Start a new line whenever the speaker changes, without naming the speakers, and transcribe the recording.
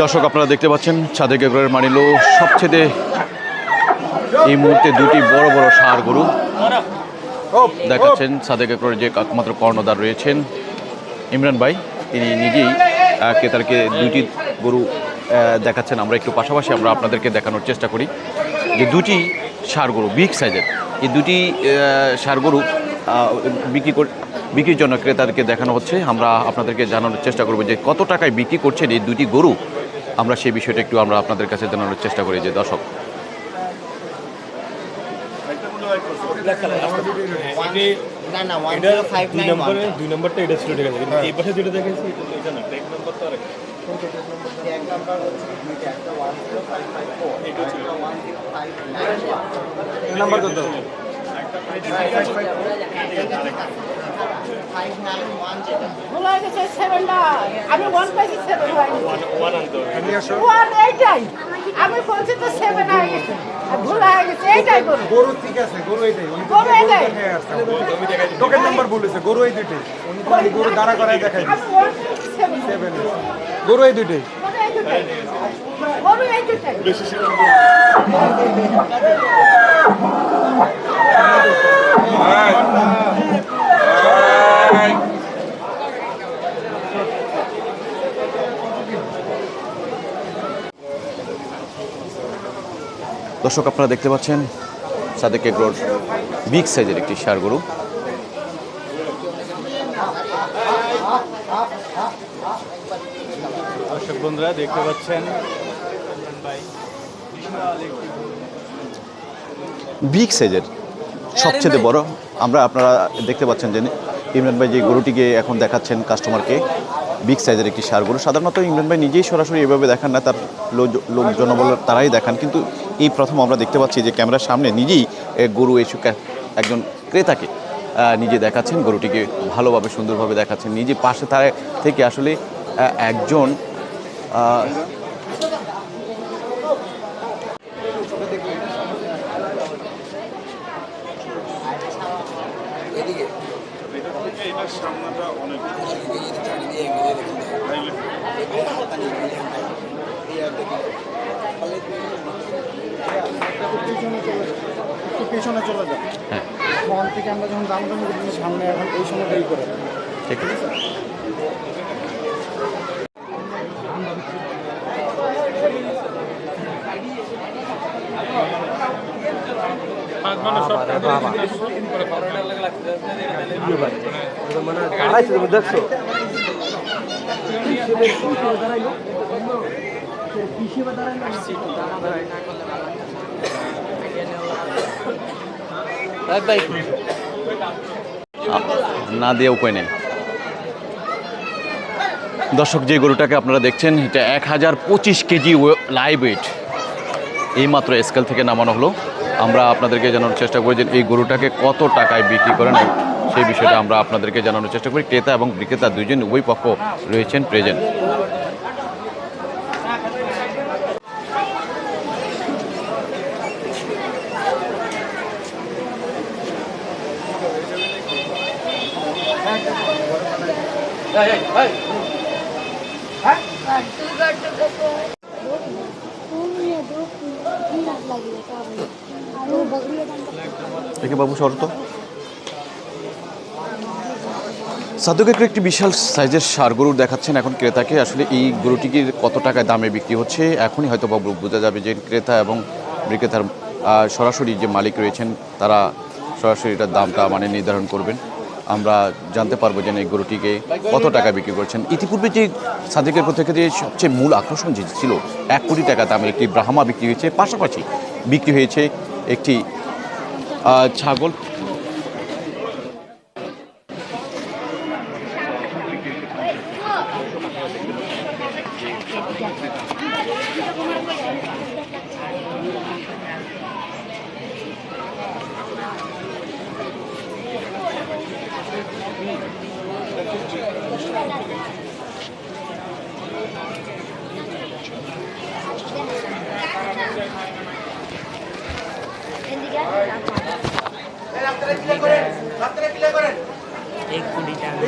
দর্শক আপনারা দেখতে পাচ্ছেন সাদেক এগরের মানিলো। সবচেয়ে এই মুহূর্তে দুটি বড় বড় সার গরু দেখাচ্ছেন সাদেক এগরের যে একমাত্র কর্ণদার রয়েছেন। ইমরান ভাই তিনি নিজেই আহ, ক্রেতারকে দুটি গরু দেখাচ্ছেন। আমরা একটু পাশাপাশি আমরা আপনাদেরকে দেখানোর চেষ্টা করি যে দুটি সার গরু বিগ সাইজের। এই দুটি ষাঁড় গরু বিক্রি কর বিক্রির জন্য ক্রেতাদেরকে দেখানো হচ্ছে। আমরা আপনাদেরকে জানানোর চেষ্টা করব যে কত টাকায় বিক্রি করছেন এই দুটি গরু। আমরা সেই বিষয়টা একটু আমরা আপনাদের কাছে জানানোর চেষ্টা করি যে দর্শক।
দুই নম্বরটা এটা ছিল ঠিক আছে। কিন্তু এই পাশে যেটা দেখেছি এটা না নাম্বারটা আর
নাম্বার
কত
ফাইভ নাইন ওয়ান যেটা
ভুল গেছে সেভেনটা আমি ওয়ান পাইছি সেভেন হয়নি
ওয়ান
এইটাই আমি বলছি তো সেভেন হয়ে গেছে ভুল হয়ে গেছে এইটাই বলুন
গরু ঠিক আছে গরু এইটাই
গরু
গরু
এইটাই।
টোকেন বলেছে গরু এই দুইটাই উনি গরু দাঁড়া করায় দেখাই
সেভেন
গরু এই দুইটাই
গরু গরু
দর্শক আপনারা দেখতে পাচ্ছেন সাদেক এগ্রোর বিগ সাইজের একটি সার গরু।
দর্শক বন্ধুরা দেখতে পাচ্ছেন।
বিগ সাইজের সবচেয়ে বড় আমরা আপনারা দেখতে পাচ্ছেন যে ইমরান ভাই যে গরুটিকে এখন দেখাচ্ছেন কাস্টমারকে বিগ সাইজের একটি সার গরু সাধারণত ইমরান ভাই নিজেই সরাসরি এভাবে দেখান না তার লোক- লোকজন বলে তারাই দেখান। কিন্তু এই প্রথম আমরা দেখতে পাচ্ছি যে ক্যামেরার সামনে নিজেই গরু এসে একজন ক্রেতাকে নিজে দেখাচ্ছেন। গরুটিকে ভালোভাবে সুন্দরভাবে দেখাচ্ছেন। নিজে পাশে তার থেকে আসলে একজন আহ,
একটু পেছনে চলে যাও।
হ্যাঁ।
থেকে আমরা যখন দাম দাম সামনে এখন এই সময়টাই করে।
ঠিক আছে। না দিয়ে উপায় নেই। দর্শক, যে গরুটাকে আপনারা দেখছেন, এটা এক হাজার পঁচিশ কেজি লাইভ ওয়েট এইমাত্র স্কেল থেকে নামানো হলো। আমরা আপনাদেরকে জানানোর চেষ্টা করি যে এই গরুটাকে কত টাকায় বিক্রি করেন সেই বিষয়টা আমরা আপনাদেরকে জানানোর চেষ্টা করি। ক্রেতা এবং বিক্রেতা দুইজন, উভয় পক্ষ রয়েছেন প্রেজেন্ট দেখে বাবু, শর্ত। সাধুকে একটি বিশাল সাইজের সার গরু দেখাচ্ছেন এখন ক্রেতাকে। আসলে এই গরুটিকে কত টাকায় দামে বিক্রি হচ্ছে? এখনই হয়তো বাবু বোঝা যাবে যে ক্রেতা এবং বিক্রেতার সরাসরি যে মালিক রয়েছেন, তারা সরাসরি এটার দামটা মানে নির্ধারণ করবেন। আমরা জানতে পারব যে এই গরুটিকে কত টাকা বিক্রি করছেন। ইতিপূর্বে যে সাদেকের প্রত্যেকে যে সবচেয়ে মূল আকর্ষণ যে ছিল, এক কোটি টাকা দামের একটি ব্রাহ্মা বিক্রি হয়েছে, পাশাপাশি বিক্রি হয়েছে একটি ছাগল।
এক কোটি টাকা।